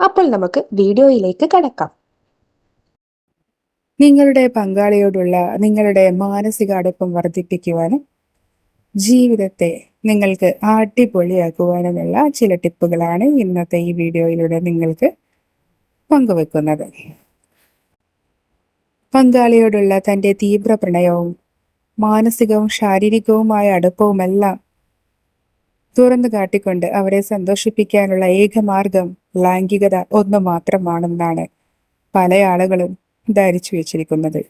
അപ്പോൾ നമുക്ക് വീഡിയോയിലേക്ക് കടക്കാം. നിങ്ങളുടെ പങ്കാളിയോടുള്ള നിങ്ങളുടെ മാനസിക അടുപ്പം വർദ്ധിപ്പിക്കുവാനും ജീവിതത്തെ നിങ്ങൾക്ക് അടിപൊളിയാക്കുവാനുമുള്ള ചില ടിപ്പുകളാണ് ഇന്നത്തെ ഈ വീഡിയോയിലൂടെ നിങ്ങൾക്ക് പങ്കുവെക്കുന്നത്. പങ്കാളിയോടുള്ള തന്റെ തീവ്ര പ്രണയവും മാനസികവും ശാരീരികവുമായ അടുപ്പവുമെല്ലാം തുറന്നു കാട്ടിക്കൊണ്ട് അവരെ സന്തോഷിപ്പിക്കാനുള്ള ഏക മാർഗം ലൈംഗികത ഒന്ന് മാത്രമാണെന്നാണ് പല ആളുകളും ധരിച്ചു വെച്ചിരിക്കുന്നത്.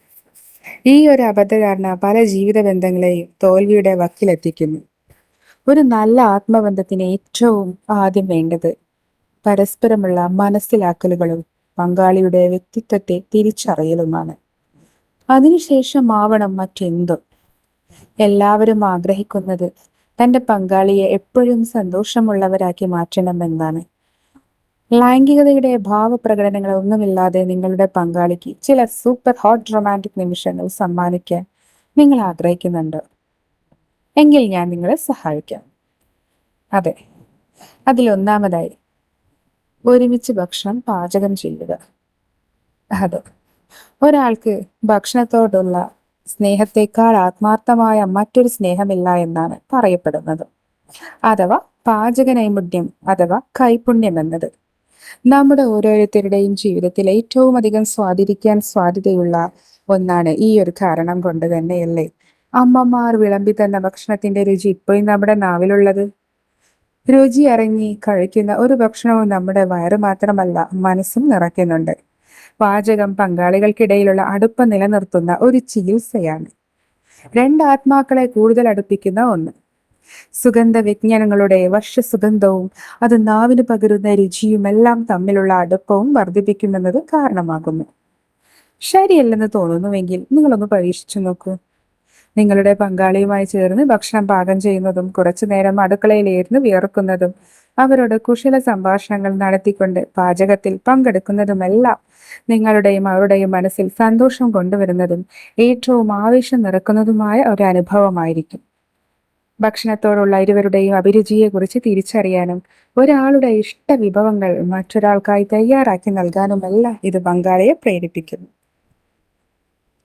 ഈ ഒരു അബദ്ധധാരണ പല ജീവിത ബന്ധങ്ങളെയും തോൽവിയുടെ വക്കിലെത്തിക്കുന്നു. ഒരു നല്ല ആത്മബന്ധത്തിന് ഏറ്റവും ആദ്യം വേണ്ടത് പരസ്പരമുള്ള മനസ്സിലാക്കലുകളും പങ്കാളിയുടെ വ്യക്തിത്വത്തെ തിരിച്ചറിയലുമാണ്. അതിനുശേഷമാവണം മറ്റെന്തും. എല്ലാവരും ആഗ്രഹിക്കുന്നത് തന്റെ പങ്കാളിയെ എപ്പോഴും സന്തോഷമുള്ളവരാക്കി മാറ്റണമെന്നാണ്. ലൈംഗികതയുടെ ഭാവപ്രകടനങ്ങൾ ഒന്നുമില്ലാതെ നിങ്ങളുടെ പങ്കാളിക്ക് ചില സൂപ്പർ ഹോട്ട് റൊമാന്റിക് നിമിഷങ്ങൾ സമ്മാനിക്കാൻ നിങ്ങൾ ആഗ്രഹിക്കുന്നുണ്ടോ. എങ്കിൽ ഞാൻ നിങ്ങളെ സഹായിക്കാം. അതെ അതിലൊന്നാമതായി ഒരുമിച്ച് ഭക്ഷണം പാചകം ചെയ്യുക. അതെ ഒരാൾക്ക് ഭക്ഷണത്തോടുള്ള സ്നേഹത്തെക്കാൾ ആത്മാർത്ഥമായ മറ്റൊരു സ്നേഹമില്ല എന്നാണ് പറയപ്പെടുന്നത്. അഥവാ പാചക നൈമുണ്യം അഥവാ കൈപുണ്യം എന്നത് നമ്മുടെ ഓരോരുത്തരുടെയും ജീവിതത്തിൽ ഏറ്റവും അധികം സ്വാധീനിക്കാൻ സാധ്യതയുള്ള ഒന്നാണ് ഈ ഒരു കാരണം കൊണ്ട് തന്നെയല്ലേ? അമ്മമാർ വിളമ്പി തന്ന ഭക്ഷണത്തിന്റെ രുചി ഇപ്പോഴും നമ്മുടെ നാവിലുള്ളത്? രുചി അറിഞ്ഞി കഴിക്കുന്ന ഒരു ഭക്ഷണവും നമ്മുടെ വയറ് മാത്രമല്ല മനസ്സും നിറയ്ക്കുന്നുണ്ട്. പാചകം പങ്കാളികൾക്കിടയിലുള്ള അടുപ്പം നിലനിർത്തുന്ന ഒരു ചികിത്സയാണ്. രണ്ട് ആത്മാക്കളെ കൂടുതൽ അടുപ്പിക്കുന്ന ഒന്ന്. സുഗന്ധ വിജ്ഞാനങ്ങളുടെ വർഷസുഗന്ധവും അത് നാവിന് പകരുന്ന രുചിയും എല്ലാം തമ്മിലുള്ള അടുപ്പവും വർദ്ധിപ്പിക്കുമെന്നത് കാരണമാകുന്നു. ശരിയല്ലെന്ന് തോന്നുന്നുവെങ്കിൽ നിങ്ങളൊന്ന് പരീക്ഷിച്ചു നോക്കൂ. നിങ്ങളുടെ പങ്കാളിയുമായി ചേർന്ന് ഭക്ഷണം പാകം ചെയ്യുന്നതും കുറച്ചു നേരം അടുക്കളയിലേർന്ന് വിയർക്കുന്നതും അവരോട് കുശല സംഭാഷണങ്ങൾ നടത്തിക്കൊണ്ട് പാചകത്തിൽ പങ്കെടുക്കുന്നതുമെല്ലാം നിങ്ങളുടെയും അവരുടെയും മനസ്സിൽ സന്തോഷം കൊണ്ടുവരുന്നതും ഏറ്റവും ആവേശം നിറക്കുന്നതുമായ ഒരു അനുഭവമായിരിക്കും. ഭക്ഷണത്തോടുള്ള ഇരുവരുടെയും അഭിരുചിയെക്കുറിച്ച് തിരിച്ചറിയാനും ഒരാളുടെ ഇഷ്ട വിഭവങ്ങൾ മറ്റൊരാൾക്കായി തയ്യാറാക്കി നൽകാനുമെല്ലാം ഇത് പങ്കാളിയെ പ്രേരിപ്പിക്കുന്നു.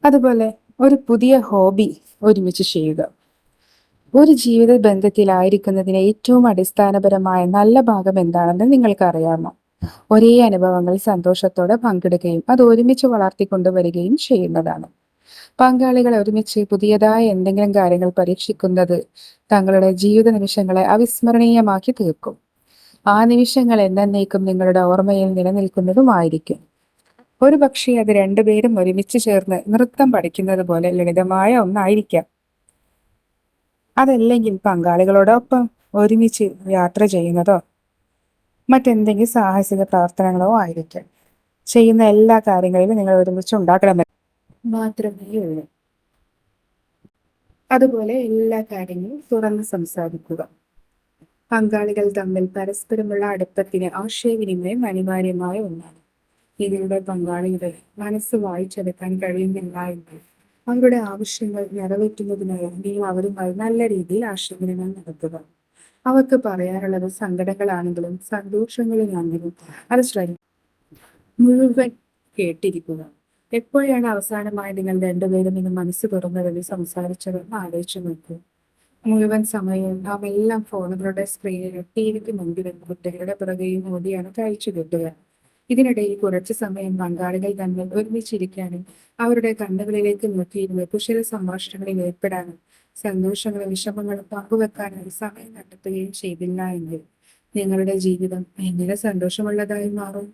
അതുപോലെ ഒരു പുതിയ ഹോബി ഒരുമിച്ച് ചെയ്യുക. ഒരു ജീവിത ബന്ധത്തിലായിരിക്കുന്നതിന് ഏറ്റവും അടിസ്ഥാനപരമായ നല്ല ഭാഗം എന്താണെന്ന് നിങ്ങൾക്ക് അറിയാമോ ഒരേ അനുഭവങ്ങൾ സന്തോഷത്തോടെ പങ്കിടുകയും അത് ഒരുമിച്ച് വളർത്തിക്കൊണ്ടുവരികയും ചെയ്യുന്നതാണ്. പങ്കാളികൾ ഒരുമിച്ച് പുതിയതായ എന്തെങ്കിലും കാര്യങ്ങൾ പരീക്ഷിക്കുന്നത് തങ്ങളുടെ ജീവിത നിമിഷങ്ങളെ അവിസ്മരണീയമാക്കി തീർക്കും. ആ നിമിഷങ്ങൾ എന്നേക്കും നിങ്ങളുടെ ഓർമ്മയിൽ നിലനിൽക്കുന്നതുമായിരിക്കും. ഒരു പക്ഷേ അത് രണ്ടുപേരും ഒരുമിച്ച് ചേർന്ന് നൃത്തം പഠിക്കുന്നത് പോലെ ലളിതമായ ഒന്നായിരിക്കാം. അതല്ലെങ്കിൽ പങ്കാളികളോടൊപ്പം ഒരുമിച്ച് യാത്ര ചെയ്യുന്നതോ മറ്റെന്തെങ്കിലും സാഹസിക പ്രവർത്തനങ്ങളോ ആയിരിക്കാം. ചെയ്യുന്ന എല്ലാ കാര്യങ്ങളിലും നിങ്ങൾ ഒരുമിച്ച് ഉണ്ടാക്കണമെന്ന് മാത്രമേ ഉള്ളൂ. അതുപോലെ എല്ലാ കാര്യങ്ങളും തുറന്ന് സംസാരിക്കുക. പങ്കാളികൾ തമ്മിൽ പരസ്പരമുള്ള അടുപ്പത്തിന് ആശയവിനിമയം അനിവാര്യമായ ഒന്നാണ്. നിങ്ങളുടെ പങ്കാളിയുടെ മനസ്സ് വായിച്ചെടുക്കാൻ കഴിയുന്നില്ല എങ്കിൽ അവരുടെ ആവശ്യങ്ങൾ നിറവേറ്റുന്നതിനായി നീ അവരുമായി നല്ല രീതിയിൽ ആശയവിനിമയം നടത്തുക. അവർക്ക് പറയാനുള്ളത് സങ്കടങ്ങളാണെങ്കിലും സന്തോഷങ്ങളിലാണെങ്കിലും അത് ശ്രദ്ധ മുഴുവൻ കേട്ടിരിക്കുക. എപ്പോഴാണ് അവസാനമായി നിങ്ങൾ രണ്ടുപേരും ഇന്ന് മനസ്സ് തുറന്നതെന്ന് സംസാരിച്ചതെന്ന് ആലോചിച്ചു നോക്കൂ. മുഴുവൻ സമയവും നാം എല്ലാം ഫോണുകളുടെ സ്ക്രീനിലും ടി വിക്ക് മുമ്പിലും കുട്ടികളുടെ പുറകെയും ഓടിയാണ് കഴിച്ചു കിട്ടുക. ഇതിനിടയിൽ കുറച്ചു സമയം പങ്കാളികൾ തമ്മിൽ ഒരുമിച്ചിരിക്കാനും അവരുടെ കണ്ണുകളിലേക്ക് നോക്കിയിരുന്ന് കുശല സംഭാഷണങ്ങളിൽ ഏർപ്പെടാനും സന്തോഷങ്ങളും വിഷമങ്ങളും പങ്കുവെക്കാനായി സമയം കണ്ടെത്തുകയും ചെയ്തില്ല എങ്കിൽ നിങ്ങളുടെ ജീവിതം എങ്ങനെ സന്തോഷമുള്ളതായി മാറും?